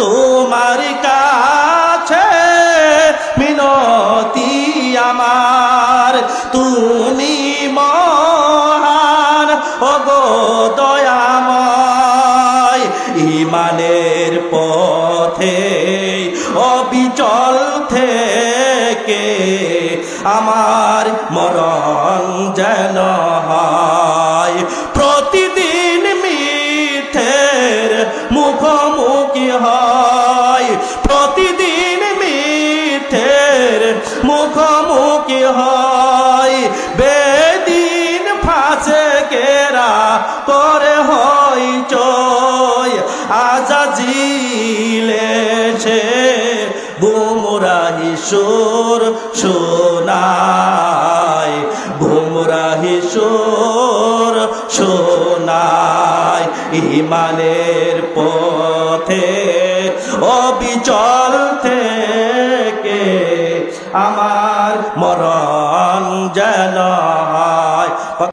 তোমার কাছে মিনতি আমার। তুমি মহান, ওগো দয়াময়, ইমানের পথে, অবিচল থেকে আমার মরণ যেন মুখোমুখি হয়। প্রতিদিন মিথের মুখোমুখি হয়। বেদিন ফাঁসে কেরা করে হয় চয়। আজাজিলে সে গুমরাহি সুর শোনায়। গুমরাহি সুর শোনায়। ইমানের পথে অবিচল থেকে আমার মরণ যেন